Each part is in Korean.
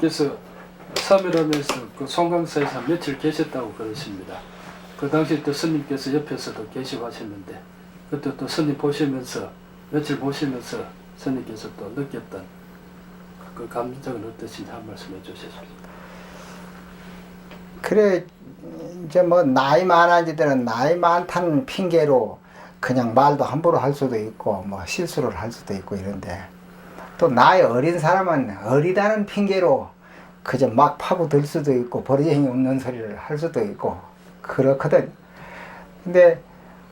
스님께서 사멸하면서 그 송강사에서 며칠 계셨다고 그러십니다. 그 당시 또 스님께서 옆에서도 계시고 하셨는데 그때 또 스님 보시면서 며칠 보시면서 스님께서 또 느꼈던 그 감정은 어떠신지 한 말씀 해주십시오. 그래 이제 뭐 나이 많아지들은 나이 많다는 핑계로 그냥 말도 함부로 할 수도 있고 뭐 실수를 할 수도 있고 이런데 또 나이 어린 사람은 어리다는 핑계로 그저 막 파고들 수도 있고 버리장이 없는 소리를 할 수도 있고 그렇거든. 근데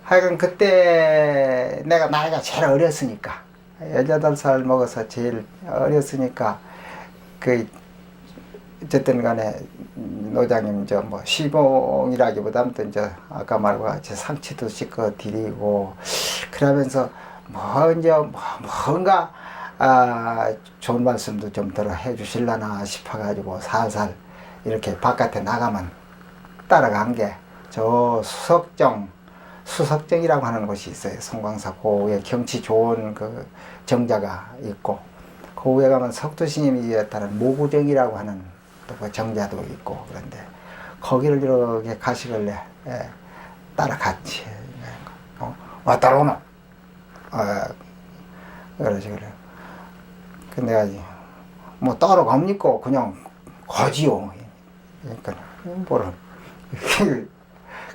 하여간 그때 내가 나이가 제일 어렸으니까 18살 먹어서 제일 어렸으니까 그 어쨌든 간에 노장님 저뭐 시봉이라기보다는 또 이제 아까 말과 같이 상치도 씻고 드리고 그러면서 뭐 이제 뭐 뭔가 아 좋은 말씀도 좀 들어 해 주실라나 싶어가지고 살살 이렇게 바깥에 나가면 따라간 게 저 수석정 수석정이라고 하는 곳이 있어요. 송광사 고에 경치 좋은 그 정자가 있고 그 위에 가면 석두스님이 지었다는 모구정이라고 하는 또그 정자도 있고 그런데 거기를 이렇게 가시길래 예, 따라갔지. 어? 와 따라오노? 어, 그러시길래 근데 내가 뭐 따라갑니까? 그냥 가지요. 그러니까 뭐를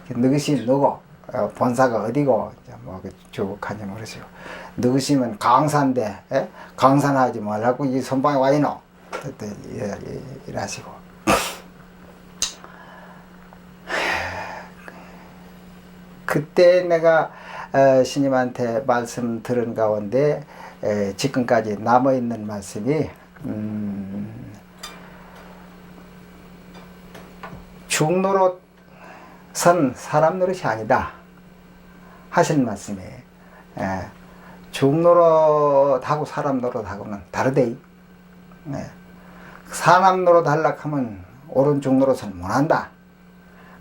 너그시 너고 어, 본사가 어디고 뭐쭉 하지 모르시고 너그시면 강산데 에? 강산하지 말라고 이 선방에 와 있노 일하시고 그때 내가 어, 스님한테 말씀 들은 가운데 에, 지금까지 남아 있는 말씀이 음, 중노릇 선 사람 노릇이 아니다 하신 말씀이에요. 예. 중노릇하고 사람 노릇하고는 다르대. 예. 사람 노릇 하려면 오른쪽 노릇은 못한다.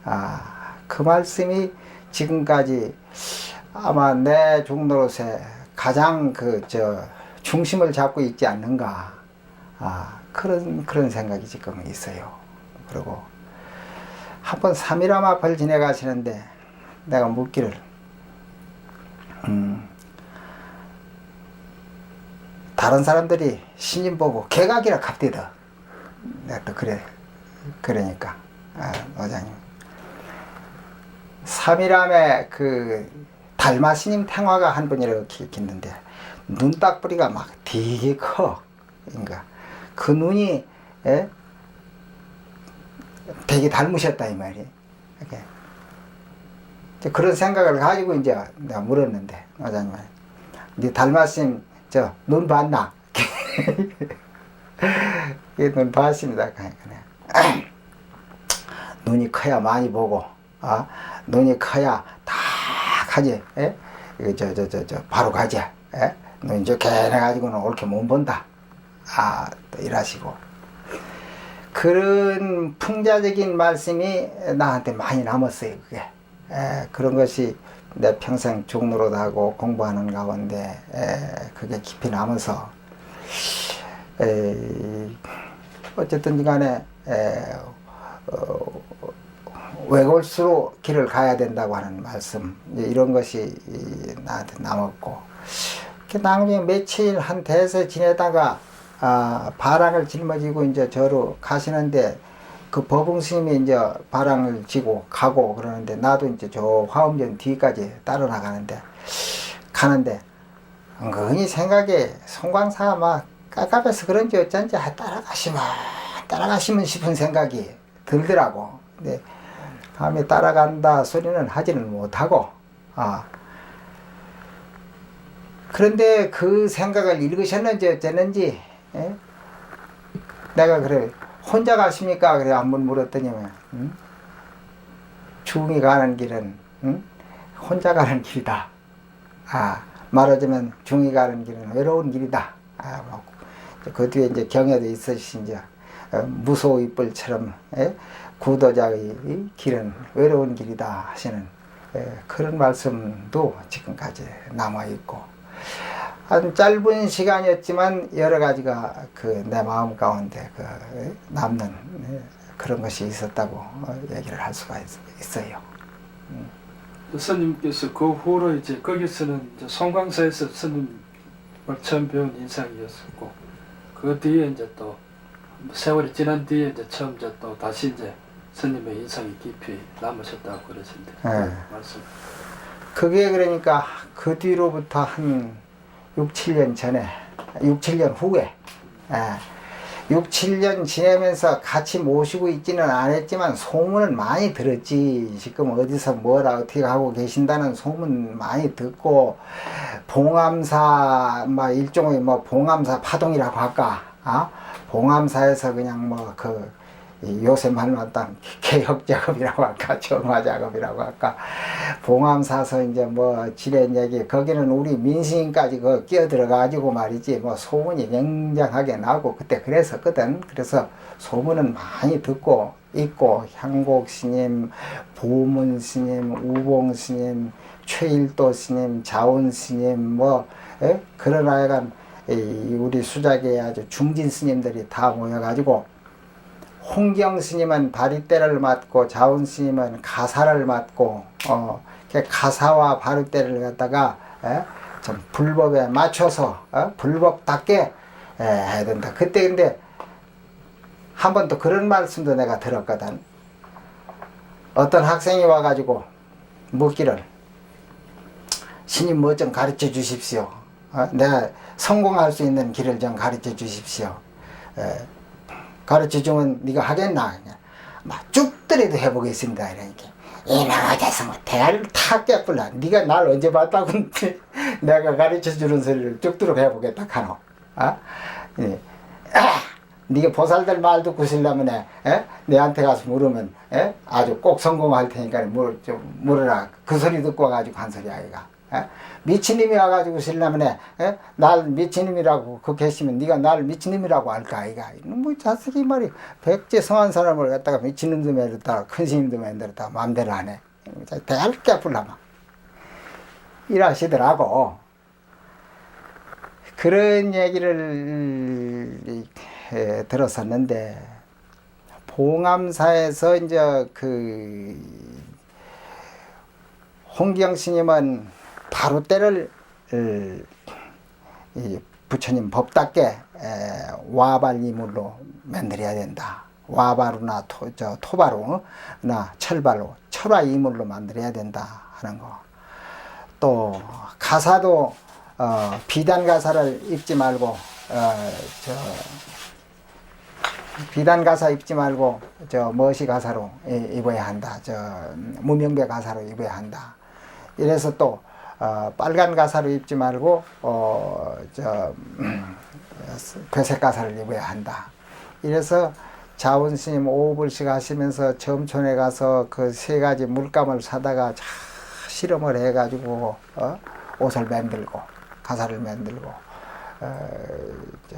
아, 그 말씀이 지금까지 아마 내 중노릇에 가장 그 저 중심을 잡고 있지 않는가. 아, 그런 그런 생각이 지금 있어요. 그리고 한 번 삼일암 앞을 지내가시는데 내가 묻기를 음, 다른 사람들이 신임 보고 개각이라 갑디다. 내가 또 그래 그러니까 아, 노장님 삼일암에 그 달마 스님 탱화가 한 분 이렇게 있는데 눈딱뿌리가 막 되게 커. 그러니까 그 눈이 에? 되게 닮으셨다 이 말이. 이렇게 이제 그런 생각을 가지고 이제 내가 물었는데 노장님, 네 닮았음 저눈 봤나? 이눈 봤습니다. 그러니까 눈이 커야 많이 보고, 아 눈이 커야 다 가지. 예? 이거 저저 저 저 바로 가지. 예? 눈이 좋게 해가지고는 옳게 못 본다. 아, 또 일하시고. 그런 풍자적인 말씀이 나한테 많이 남았어요, 그게. 에, 그런 것이 내 평생 중노릇하고 공부하는 가운데 에, 그게 깊이 남아서 에, 어쨌든 간에 에, 어, 외골수로 길을 가야 된다고 하는 말씀. 이런 것이 이, 나한테 남았고. 그 나중에 며칠 한 대에서 지내다가 아, 바람을 짊어지고 이제 저로 가시는데 그 법웅 스님이 이제 바람을 지고 가고 그러는데 나도 이제 저 화엄전 뒤까지 따라 나가는데 가는데 은근히 생각에 송광사가 막 깝깝해서 그런지 어쩐지? 아, 따라가시면 따라가시면 싶은 생각이 들더라고. 근데 다음에 따라간다 소리는 하지는 못하고 아 그런데 그 생각을 읽으셨는지 어쨌는지 예? 내가 그래 혼자 가십니까? 그래 한번 물었더니만 응? 중이 가는 길은 응? 혼자 가는 길이다. 아 말하자면 중이 가는 길은 외로운 길이다. 아, 뭐, 그 뒤에 이제 경에도 있으신 이제 어, 무소 이뿔처럼 예? 구도자의 길은 외로운 길이다 하시는 예, 그런 말씀도 지금까지 남아 있고 한 짧은 시간이었지만 여러 가지가 그 내 마음 가운데 그 남는 예, 그런 것이 있었다고 어, 얘기를 할 수가 있, 있어요. 스님께서 그 후로 이제 거기서는 이제 송광사에서 스님을 처음 배운 인상이었었고 그 뒤에 이제 또 세월이 지난 뒤에 이제 처음 이제 또 다시 이제 스님의 인상이 깊이 남으셨다고 그러신데 그 네. 말씀. 그게 그러니까 그 뒤로부터 한 6, 7년 전에, 6, 7년 후에, 예, 6, 7년 지내면서 같이 모시고 있지는 않았지만 소문은 많이 들었지. 지금 어디서 뭐라 어떻게 하고 계신다는 소문 많이 듣고, 봉암사, 뭐 일종의 뭐 봉암사 파동이라고 할까, 아? 봉암사에서 그냥 뭐 그, 이 요새 말로 한다면 개혁 작업이라고 할까 정화 작업이라고 할까. 봉암 사서 이제 뭐 지낸 얘기 거기는 우리 민심까지 그 끼어 들어가지고 말이지 뭐 소문이 굉장하게 나고 그때 그랬었거든. 그래서 소문은 많이 듣고 있고 향곡 스님 보문 스님 우봉 스님 최일도 스님 자원 스님 뭐 예? 그런 하여간 이 우리 수작의 아주 중진 스님들이 다 모여가지고 홍경 스님은 바리떼를 맡고 자운 스님은 가사를 맡고 어, 가사와 바리떼를 갖다가 에? 좀 불법에 맞춰서 어? 불법답게 에, 해야 된다. 그때 근데 한 번 또 그런 말씀도 내가 들었거든. 어떤 학생이 와가지고 묻기를 스님 뭐 좀 가르쳐 주십시오. 어? 내가 성공할 수 있는 길을 좀 가르쳐 주십시오. 에, 가르쳐 주면 네가 하겠나? 막 쭉들이도 해보겠습니다. 이러니까 자식 뭐 대가리를 탁 깨뿔라. 네가 날 언제 봤다고 내가 가르쳐 주는 소리를 쭉들어 해보겠다 카노. 아? 예. 아! 네가 보살들 말 듣고 싶으면 에? 내한테 가서 물으면 에? 아주 꼭 성공할 테니까 물, 좀 물으라. 그 소리 듣고 와가지고 한 소리 아이가. 에? 미친님이 와가지고 실라면 에? 날 미친님이라고 그 계시면 네가 날 미친님이라고 할까 아이가 뭐 자식이 말이 백제 성한 사람을 갖다가 미친놈도 만들었다가 큰 스님도 만들었다가 마음대로 안해 대할 게 아플라마 일하시더라고 그런 얘기를 에, 들었었는데 봉암사에서 이제 그 홍경 스님은 바로 때를 이 부처님 법답게 에, 와발 이물로 만들어야 된다. 와바루나 토, 저, 토바루나 철바로 철화 이물로 만들어야 된다 하는 거. 또 가사도 어, 비단 가사를 입지 말고 어, 저 비단 가사 입지 말고 저 머시 가사로 이- 입어야 한다. 저 무명배 가사로 입어야 한다. 이래서 또 어, 빨간 가사로 입지 말고 어 저 회색 가사를 입어야 한다. 이래서 자원 스님 오불씩 하시면서 점촌에 가서 그 세 가지 물감을 사다가 자, 실험을 해가지고 어? 옷을 만들고 가사를 만들고 어, 저,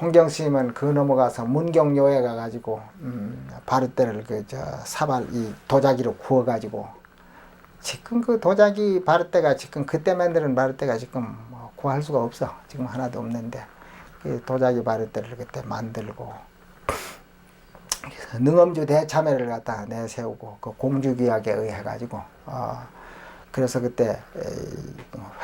홍경 스님은 그 넘어가서 문경요에 가가지고 음, 바르떼를 그저 사발 이 도자기로 구워가지고 지금 그 도자기 바르떼가 지금 그때 만드는 바르떼가 지금 뭐 구할 수가 없어. 지금 하나도 없는데 그 도자기 바르떼를 그때 만들고 능엄주 대참회를 갖다가 내세우고 그 공주기약에 의해 가지고 어 그래서 그때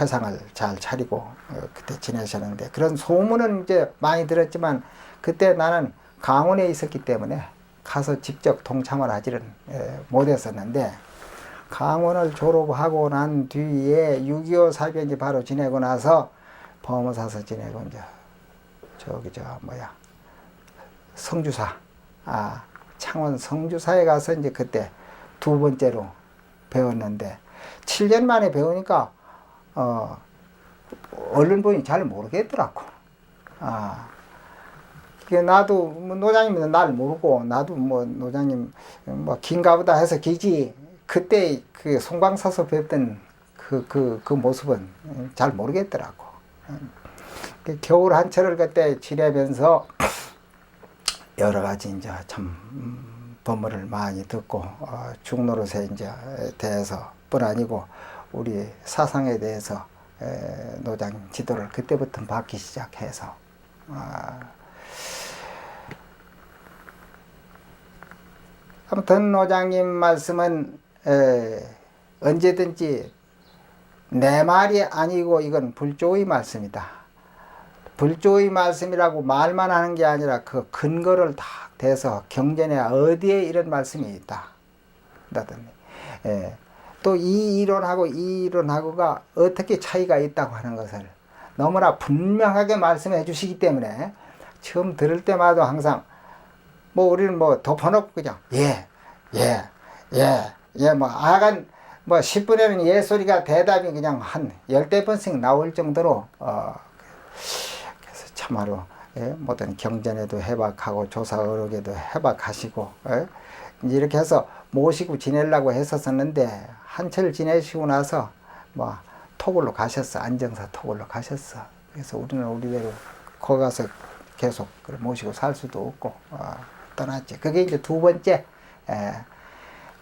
회상을 잘 차리고 어, 그때 지내셨는데 그런 소문은 이제 많이 들었지만 그때 나는 강원에 있었기 때문에 가서 직접 동참을 하지는 에, 못했었는데 강원을 졸업하고 난 뒤에 6.25 사변이 바로 지내고 나서 범어사서 지내고 이제 저기 저 뭐야 성주사 아 창원 성주사에 가서 이제 그때 두 번째로 배웠는데 7년 만에 배우니까 어 보니 잘 모르겠더라고. 아 나도 뭐 노장님은 날 모르고 나도 뭐 노장님 뭐 긴가 보다 해서 기지 그때 그 송광사서 뵙던 그 그 그 모습은 잘 모르겠더라고. 그 겨울 한철을 그때 지내면서 여러 가지 이제 참 음, 법문을 많이 듣고 어, 중노릇에 이제 대해서 뿐 아니고 우리 사상에 대해서 에, 노장 지도를 그때부터 받기 시작해서 아, 아무튼 노장님 말씀은 에, 언제든지 내 말이 아니고 이건 불조의 말씀이다. 불조의 말씀이라고 말만 하는 게 아니라 그 근거를 다 대서 경전에 어디에 이런 말씀이 있다. 다더니 예. 또이 이론하고 이 이론하고가 어떻게 차이가 있다고 하는 것을 너무나 분명하게 말씀해 주시기 때문에 처음 들을 때마다 항상 뭐 우리는 뭐 덮어놓고 그냥 예, 예, 예, 예, 뭐 아간 뭐 10분에는 예 소리가 대답이 그냥 한 열대 번씩 나올 정도로 어 그래서 참말로 예, 모든 경전에도 해박하고 조사 어록에도 해박하시고 예? 이렇게 해서 모시고 지내려고 했었었는데 한철 지내시고 나서 뭐 토굴로 가셨어 안정사 토굴로 가셨어 그래서 우리는 우리대로 거기 가서 계속 모시고 살 수도 없고 어, 떠났지 그게 이제 두 번째 예.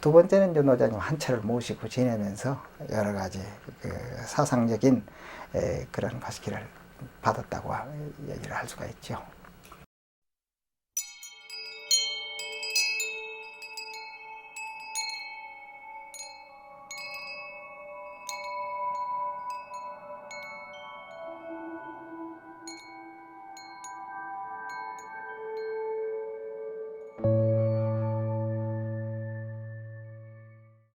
두 번째는 이제 노자님 한철을 모시고 지내면서 여러 가지 그 사상적인 에, 그런 가시기를 받았다고 얘기를 할 수가 있죠.